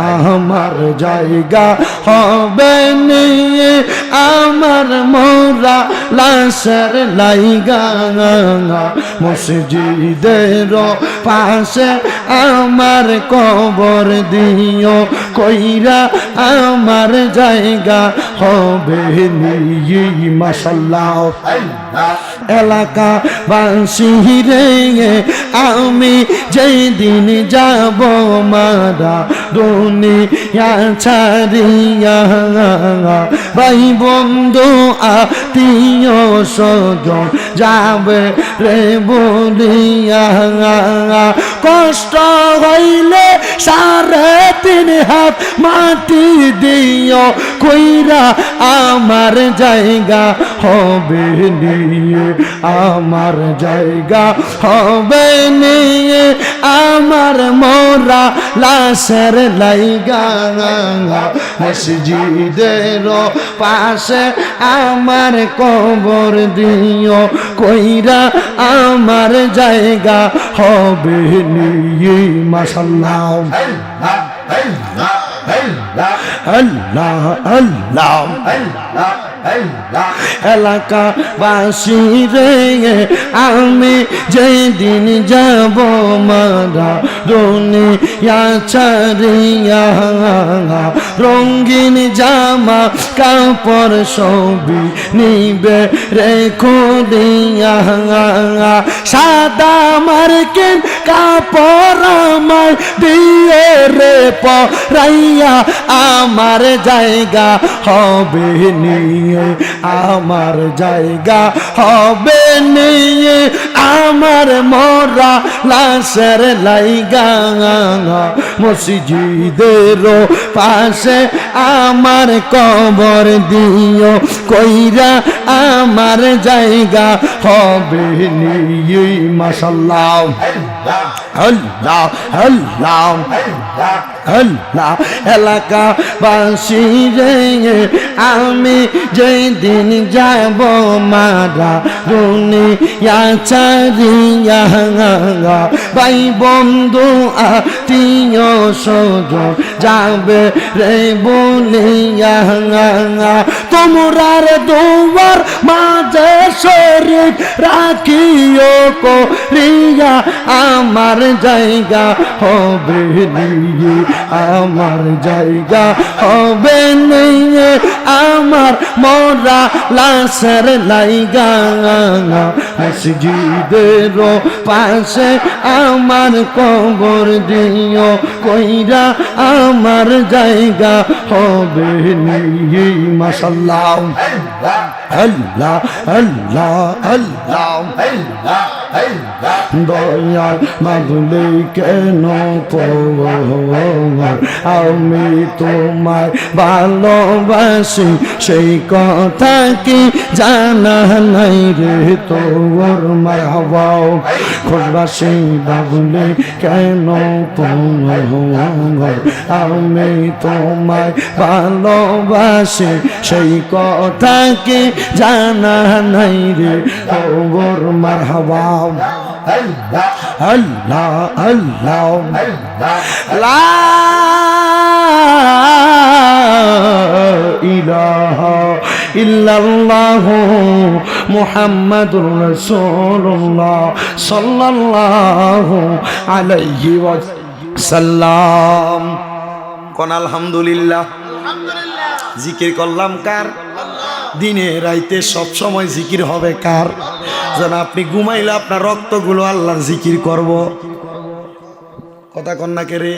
আমার জায়গা হবে নিয়ে আমার মোরা লাশের লাইগা। মসজিদের পাশে আমার কবর দিও, কইরা আমার জায়গা হবে নিয়ে এলাকা বাসি রে, আমি যেই দিন যাব মারা দুনিয়া ছাড়িয়া, ভাই বন্ধু, আত্মীয় স্বজন যাবে রে বলিয়া। কষ্ট হইলে সাড়ে তিন হাত মাটি দিও, কইরা আমার জায়গা হবে নিয়ে, আমার জায়গা হবে নিয়ে, আমার মোরা লাশের লাইগা, মসজিদের পাশে আমার কবর দিও কইরা আমার জায়গা হবে নিয়ে মাসাল্লাম আল্লাহ আল্লাহ। এলাকা বাসি রে, আমি যেদিন যাব মারা দুনিয়া ছাড়িয়া রঙ্গিন জামা কাপড় সবই নিবে রে খুলিয়া সাদা মার্কিন কাপড় আমার দিয়ে রে পরাইয়া, আমার জায়গা হবে নিয়ে, আমার জায়গা হবে নিয়ে, আমার মরা লাশের লাইগা, মসজিদের পাশে আমার কবর দিও, কইরা আমার জায়গা হবে নিয়ে মাসাল্লাহ আল্লাহ আল্লাহ আল্লাহ এলাকা বাসি রে, আমি যেই দিন যাব মারা দুনিয়া চারিয়া ভাই বন্ধু, আত্মীয় সজন যাবে রে বলিয়া তোমরার দুয়ার মাঝে শরীর রাখিও করিয়া, আমার জায়গা হবে নিয়ে আমার জায়গা হবে নিয়ে আমার মরা লাশের লাইগা। মসজিদের পাশে আমার কবর দিও, কইরা আমার জায়গা হবে নিয়ে মাসাল্লাহ আল্লাহ আল্লাহ আল্লাহ। দয়াল মাগলে কেন আমি তোমায় ভালোবাসি, সেই কথা কি জানা নাই রে তোর মারহাবাও খোঁজবাসি বাবুলে কেন আমি তোমায় ভালোবাসি, সেই কথা কি জানা নাই রে তোর মারহাবাও আল্লাহ আল্লাহ। লা ইলাহা ইল্লাল্লাহ মুহাম্মাদুর রাসূলুল্লাহ সাল্লাল্লাহু আলাইহি ওয়াসাল্লাম। কোন আলহামদুলিল্লাহ। জিকির করলাম কার? দিনে রাইতে সব সময় জিকির হবে কার? যেন আপনি ঘুমাইলে আপনার রক্তগুলো আল্লাহর জিকির করব। কথা কন্যা কে রে?